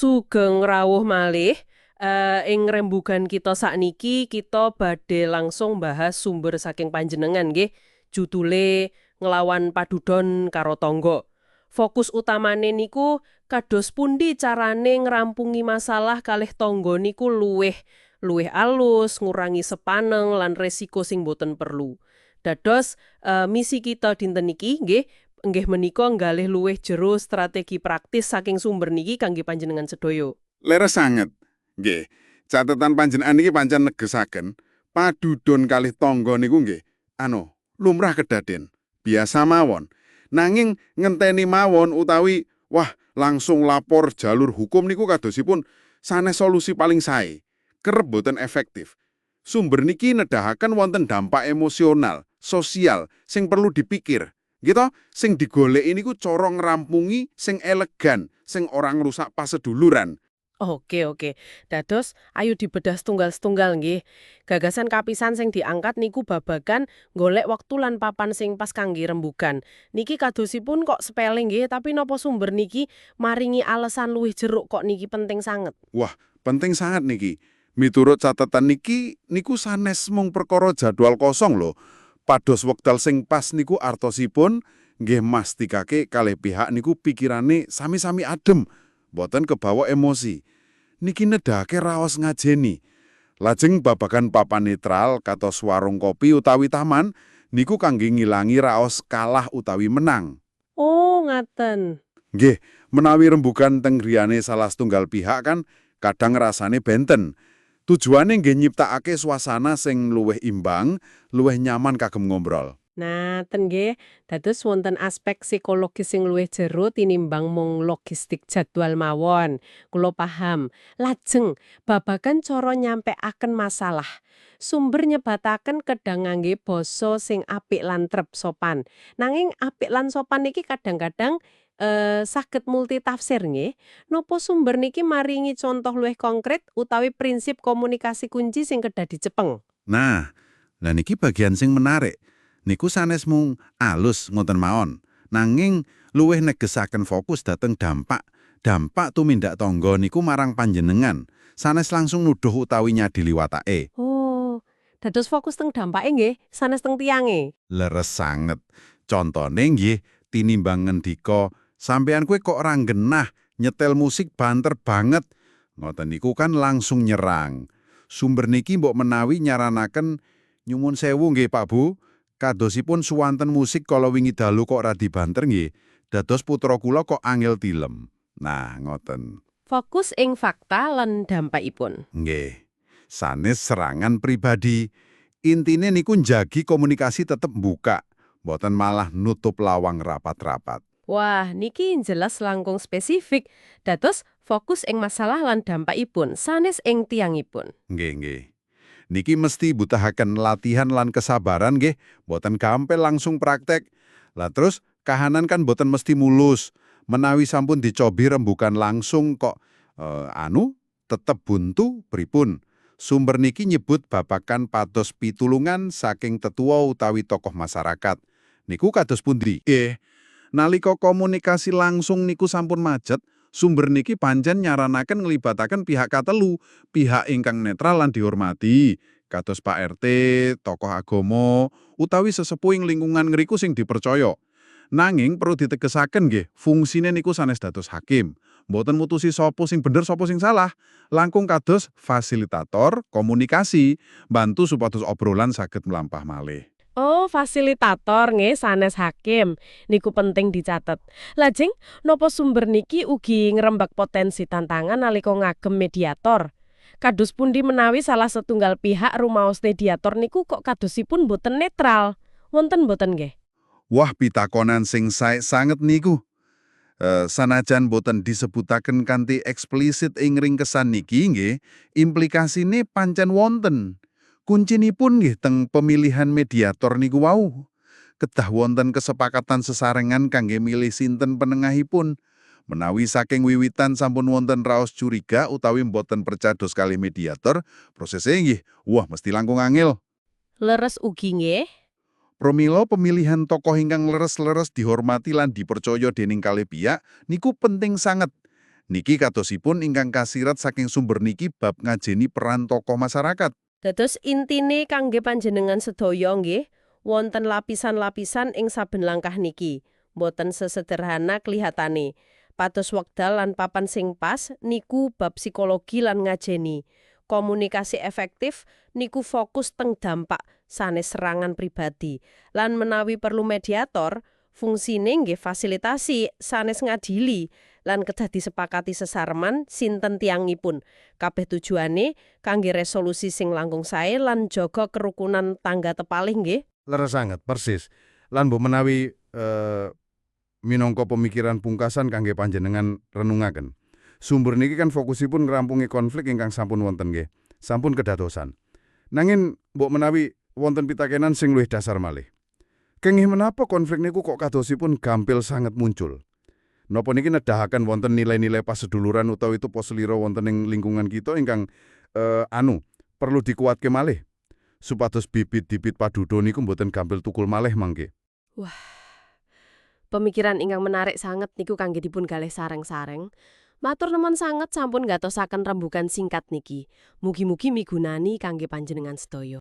Sugeng rawuh malih. Eh ing rembugan kita sakniki kita badhe langsung bahas sumber saking panjenengan nggih. Judule nglawan padudon karo tangga. Fokus utamane niku kados pundi carane ngrampungi masalah kalih tangga niku luwih luwih alus, ngurangi sepaneng lan resiko sing boten perlu. Dados eh, misi kita dinten niki nggih nggih menika nggalih luwih jero strategi praktis saking sumber niki kangge panjenengan sedaya. Leres sanget. Nggih. Catatan panjenengan niki pancen negesaken padudon kalih tangga niku nggih anu lumrah kedaden. Biasa mawon. Nanging ngenteni mawon utawi wah langsung lapor jalur hukum niku kadosipun sanes solusi paling sae. Kerep boten efektif. Sumber niki nedahaken wonten dampak emosional, sosial sing perlu dipikir. Gitu, sing digoleki niku cara ngrampungi sing elegan, sing orang ngrusak paseduluran. Oke oke. Dados ayo dibedah setunggal-setunggal nggih. Gagasan kapisan sing diangkat niku babagan golek waktu lan papan sing pas kangge rembugan. Niki kadosipun kok sepele nggih, tapi nopo sumber niki maringi alasan luwih jeruk kok niki penting sanget. Wah, penting sangat niki. Miturut catatan niki, niku sanes mung perkara jadwal kosong lho. Pados wekdal sing pas niku artosipun nggih mastikake kalih pihak niku pikirane sami-sami adem, boten kebawa emosi. Niki nedake raos ngajeni. Lajeng babagan papan netral kados warung kopi utawi taman niku kangge ngilangi raos kalah utawi menang. Oh, ngaten. Nggih, menawi rembugan teng griyane salah setunggal pihak kan kadang rasane benten. Tujuane nggih nyiptakake suasana sing luwih imbang, luwih nyaman kagem ngobrol. Nah, ten nggih, dados wonten aspek psikologis sing luwih jero tinimbang mung logistik jadwal mawon. Kulo paham. Lajeng, babagan cara nyampekaken masalah. Sumber nyebataken kedang ngangge basa sing apik lan trep sopan. Nanging apik lan sopan niki kadang-kadang eh saged multitafsir nggih. Nopo sumber niki maringi contoh luwih konkret utawi prinsip komunikasi kunci sing kedah dicepeng. Nah, lah niki bagian sing menarik. Niku sanes mung alus ngoten mawon. Nanging luwih negesaken fokus dateng dampak. Dampak tumindak tangga niku marang panjenengan. Sanes langsung nuduh utawi nyadili watake. Oh, dados fokus teng dampake nggih, sanes teng tiange. Leres sanget. Contone nggih tinimbang ngendika, sampean kue kok ora genah nyetel musik banter banget. Ngoten niku kan langsung nyerang. Sumber niki mbok menawi nyaranaken nyumun sewu nggih Pak Bu. Kadosipun suwanten musik kala wingi dalu kok ora dibanter nggih. Dados putra kula kok angel tilem. Nah, ngoten. Fokus ing fakta lan dampakipun. Nggih. Sanes serangan pribadi. Intine niku njagi komunikasi tetep buka. Boten malah nutup lawang rapat-rapat. Wah, niki jelas langkung spesifik. Dados fokus ing masalah lan dampakipun, sanes ing tiangipun. Nggih, nggih. Niki mesti butahaken latihan lan kesabaran nggih, boten gampil langsung praktek. Lah terus kahanan kan boten mesti mulus. Menawi sampun dicobi rembukan langsung kok eh, anu tetep buntu pripun. Sumber niki nyebut babakan patos pitulungan saking tetua utawi tokoh masyarakat. Niku kados pundi? Eh, nalika komunikasi langsung niku sampun macet, sumber niki pancen nyaranaken nglibataken pihak katelu, pihak ingkang netral lan dihormati, kados Pak RT, tokoh agama, utawi sesepuh ing lingkungan ngriku sing dipercaya. Nanging perlu ditegesaken nggih, fungsine niku sanes dados hakim. Mboten mutusi sapa sing bener sapa sing salah. Langkung kados fasilitator komunikasi, bantu supados obrolan saged melampah malih. Oh, fasilitator nggih sanes hakim. Niku penting dicatet. Lajeng, nopo sumber niki ugi ngrembak potensi tantangan nalika ngagem mediator. Kados pundi menawi salah setunggal pihak rumaos mediator niku kok kadosipun boten netral. Wonten boten nggih? Wah pitakonan sing sae sanget niku. Eh, sanajan boten disebutaken kanthi eksplisit ing ringkesan niki nggih, implikasine pancen wonten. Kuncinipun nggih teng pemilihan mediator niku wau. Kedah wonten kesepakatan sesarengan kangge milih sinten penengahipun. Menawi saking wiwitan sampun wonten raos curiga utawi boten percados kali mediator, prosesnya nggih, wah mesti langkung angel. Leres ugi nggih. Promilo pemilihan tokoh ingkang leres-leres dihormati lan dipercaya dening kalih pihak niku penting sanget. Niki katosipun ingkang kasirat saking sumber niki bab ngajeni peran tokoh masyarakat. Dados intine kangge panjenengan sedaya nggih, wonten lapisan-lapisan ing saben langkah niki. Boten sesederhana klihatane. Pados wekdal lan papan sing pas niku bab psikologi lan ngajeni. Komunikasi efektif niku fokus teng dampak sanes serangan pribadi. Lan menawi perlu mediator, fungsine nggih fasilitasi sanes ngadili lan kedah disepakati sesareman sinten tiangipun. Kabeh tujuane kangge resolusi sing langkung sae lan jaga kerukunan tangga tepalih nggih. Leres sanget, persis. Lan mbok menawi eh, minangka pemikiran pungkasan kangge panjenengan renungaken. Sumber niki kan fokusipun ngrampungi konflik ingkang sampun wonten nggih. Sampun kedadosan. Nanging mbok menawi wonten pitakenan sing luwih dasar malih. Kengih menapa konflik niku kok kadosipun gampil sangat muncul? Napa niki nedahaken wonten nilai-nilai paseduluran utawa itu poselira wonten ing lingkungan kita ingkang eh, anu perlu dikuatke malih supados bibit-bibit padudo niku mboten gampil tukul malih mangke. Pemikiran ingkang menarik sanget niku kangge dipun galih sareng-sareng. Matur nuwun sanget sampun gatosaken rembugan singkat niki. Mugi-mugi migunani kangge panjenengan sedaya.